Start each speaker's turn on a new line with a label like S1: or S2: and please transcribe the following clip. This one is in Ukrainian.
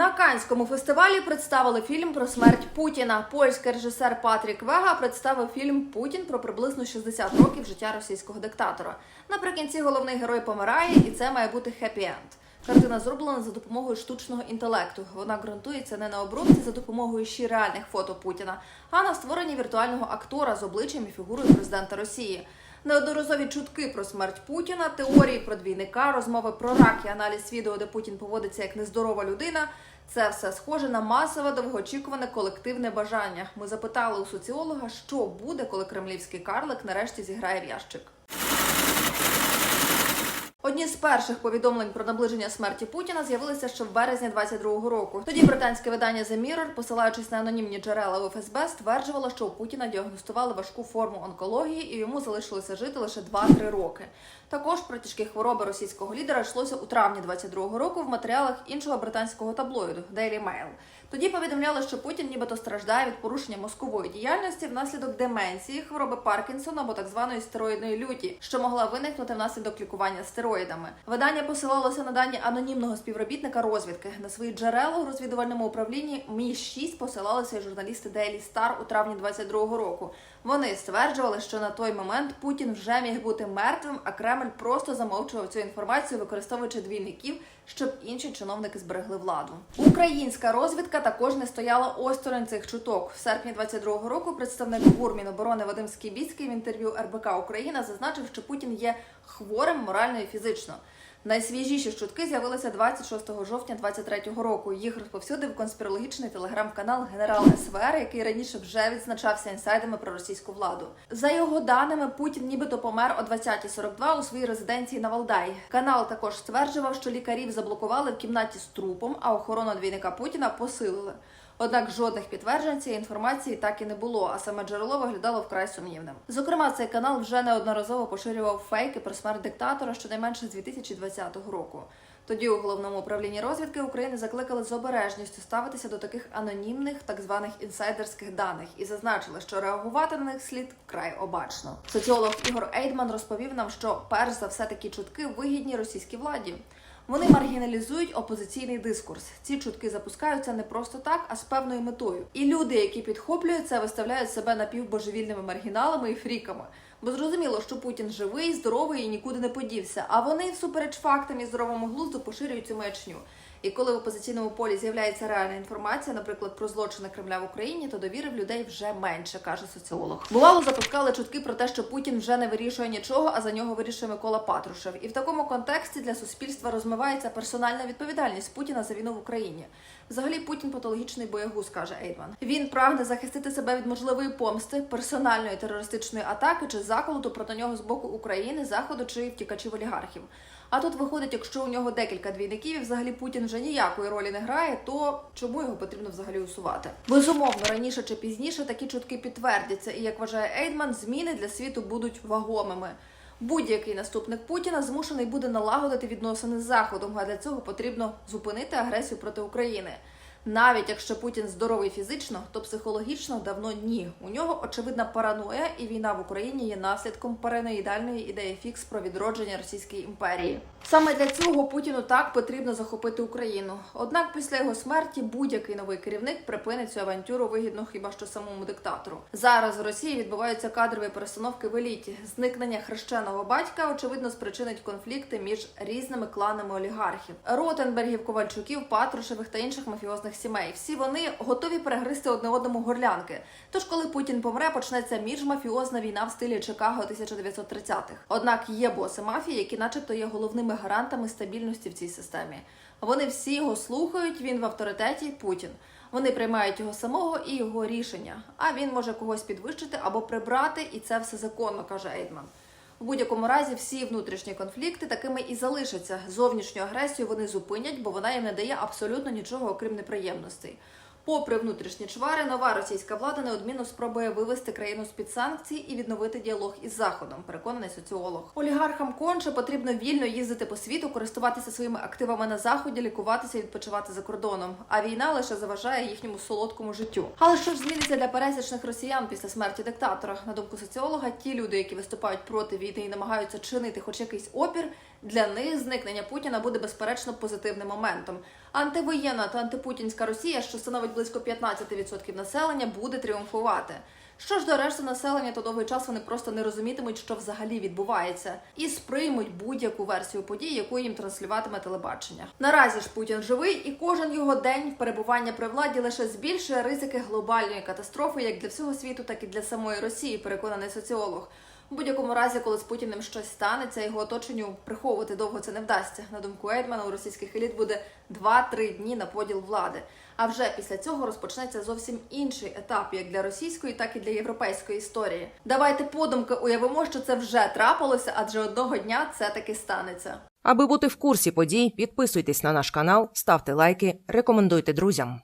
S1: На Канському фестивалі представили фільм про смерть Путіна. Польський режисер Патрік Вега представив фільм Путін про приблизно 60 років життя російського диктатора. Наприкінці головний герой помирає, і це має бути хеппі-енд. Картина зроблена за допомогою штучного інтелекту. Вона ґрунтується не на обробці за допомогою ще реальних фото Путіна, а на створенні віртуального актора з обличчям і фігурою президента Росії. Неодноразові чутки про смерть Путіна, теорії про двійника, розмови про рак і аналіз відео, де Путін поводиться як нездорова людина. Це все схоже на масове довгоочікуване колективне бажання. Ми запитали у соціолога, що буде, коли кремлівський карлик нарешті зіграє в ящик. Одні з перших повідомлень про наближення смерті Путіна з'явилися ще в березні 22-го року. Тоді британське видання The Mirror, посилаючись на анонімні джерела в ФСБ, стверджувало, що у Путіна діагностували важку форму онкології і йому залишилося жити лише 2-3 роки. Також про тяжкі хвороби російського лідера йшлося у травні 22-го року в матеріалах іншого британського таблоїду Daily Mail. Тоді повідомляли, що Путін нібито страждає від порушення мозкової діяльності внаслідок деменції, хвороби Паркінсона або так званої стероїдної люті, що могла виникнути внаслідок лікування стероїдами. Видання посилалося на дані анонімного співробітника розвідки. На свої джерела у розвідувальному управлінні Мі 6 посилалися журналісти Daily Star у травні 22-го року. Вони стверджували, що на той момент Путін вже міг бути мертвим, а Кремль просто замовчував цю інформацію, використовуючи двійників, щоб інші чиновники зберегли владу. Українська розвідка також не стояла осторонь цих чуток. В серпні 22-го року представник ГУР Міноборони Вадим Скібіцький в інтерв'ю РБК Україна зазначив, що Путін є хворим морально і фізично. Найсвіжіші чутки з'явилися 26 жовтня 23-го року. Їх розповсюдив конспірологічний телеграм-канал Генерал СВР, який раніше вже відзначався інсайдами про російську владу. За його даними, Путін нібито помер о 20.42 у своїй резиденції на Валдаї. Канал також стверджував, що лікарів заблокували в кімнаті з трупом, а охорону двійника Путіна посилили. Однак жодних підтверджень цієї інформації так і не було, а саме джерело виглядало вкрай сумнівним. Зокрема, цей канал вже неодноразово поширював фейки про смерть диктатора щонайменше з 2020 року. Тоді у головному управлінні розвідки України закликали з обережністю ставитися до таких анонімних, так званих інсайдерських даних, і зазначили, що реагувати на них слід вкрай обачно. Соціолог Ігор Ейдман розповів нам, що перш за все такі чутки вигідні російській владі. Вони маргіналізують опозиційний дискурс. Ці чутки запускаються не просто так, а з певною метою. І люди, які підхоплюють це, виставляють себе напівбожевільними маргіналами і фріками. Бо зрозуміло, що Путін живий, здоровий і нікуди не подівся. А вони, всупереч фактам і здоровому глузду, поширюють цю маячню. І коли в опозиційному полі з'являється реальна інформація, наприклад, про злочини Кремля в Україні, то довіри в людей вже менше, каже соціолог. Бувало, запускали чутки про те, що Путін вже не вирішує нічого, а за нього вирішує Микола Патрушев. І в такому контексті для суспільства розмивається персональна відповідальність Путіна за війну в Україні. Взагалі, Путін патологічний боягуз, каже Ейдман. Він прагне захистити себе від можливої помсти, персональної терористичної атаки чи заколоту проти нього з боку України, заходу чи втікачів олігархів. А тут виходить, якщо у нього декілька двійників, і взагалі Путін вже ніякої ролі не грає, то чому його потрібно взагалі усувати? Безумовно, раніше чи пізніше такі чутки підтвердяться, і як вважає Ейдман, зміни для світу будуть вагомими. Будь-який наступник Путіна змушений буде налагодити відносини з Заходом, а для цього потрібно зупинити агресію проти України. Навіть якщо Путін здоровий фізично, то психологічно давно ні. У нього очевидна параноя, і війна в Україні є наслідком параноїдальної ідеї фікс про відродження Російської імперії. Саме для цього Путіну так потрібно захопити Україну. Однак після його смерті будь-який новий керівник припинить цю авантюру вигідно хіба що самому диктатору. Зараз в Росії відбуваються кадрові перестановки в еліті. Зникнення хрещеного батька очевидно спричинить конфлікти між різними кланами олігархів: Ротенбергів, Ковальчуків, Патрушевих та інших мафіозних сімей. Всі вони готові перегризти одне одному горлянки. Тож, коли Путін помре, почнеться міжмафіозна війна в стилі Чикаго 1930-х. Однак є боси мафії, які, начебто, є головними гарантами стабільності в цій системі. Вони всі його слухають. Він в авторитеті Путін. Вони приймають його самого і його рішення. А він може когось підвищити або прибрати, і це все законно, каже Ейдман. У будь-якому разі всі внутрішні конфлікти такими і залишаться. Зовнішню агресію вони зупинять, бо вона їм не дає абсолютно нічого, окрім неприємностей. Попри внутрішні чвари, нова російська влада неодмінно спробує вивести країну з під санкцій і відновити діалог із заходом. Переконаний соціолог. Олігархам конче потрібно вільно їздити по світу, користуватися своїми активами на заході, лікуватися і відпочивати за кордоном. А війна лише заважає їхньому солодкому життю. Але що ж зміниться для пересічних росіян після смерті диктатора? На думку соціолога, ті люди, які виступають проти війни і намагаються чинити хоч якийсь опір, Для них зникнення Путіна буде безперечно позитивним моментом. Антивоєнна та антипутінська Росія, що становить близько 15% населення, буде тріумфувати. Що ж до решти населення, то довгий час вони просто не розумітимуть, що взагалі відбувається, і сприймуть будь-яку версію подій, яку їм транслюватиме телебачення. Наразі ж Путін живий, і кожен його день перебування при владі лише збільшує ризики глобальної катастрофи як для всього світу, так і для самої Росії, переконаний соціолог. У будь-якому разі, коли з Путіним щось станеться, його оточенню приховувати довго це не вдасться. На думку Ейдмана, у російських еліт буде 2-3 дні на поділ влади. А вже після цього розпочнеться зовсім інший етап, як для російської, так і для європейської історії. Давайте подумки уявимо, що це вже трапилося, адже одного дня це таки станеться.
S2: Аби бути в курсі подій, підписуйтесь на наш канал, ставте лайки, рекомендуйте друзям.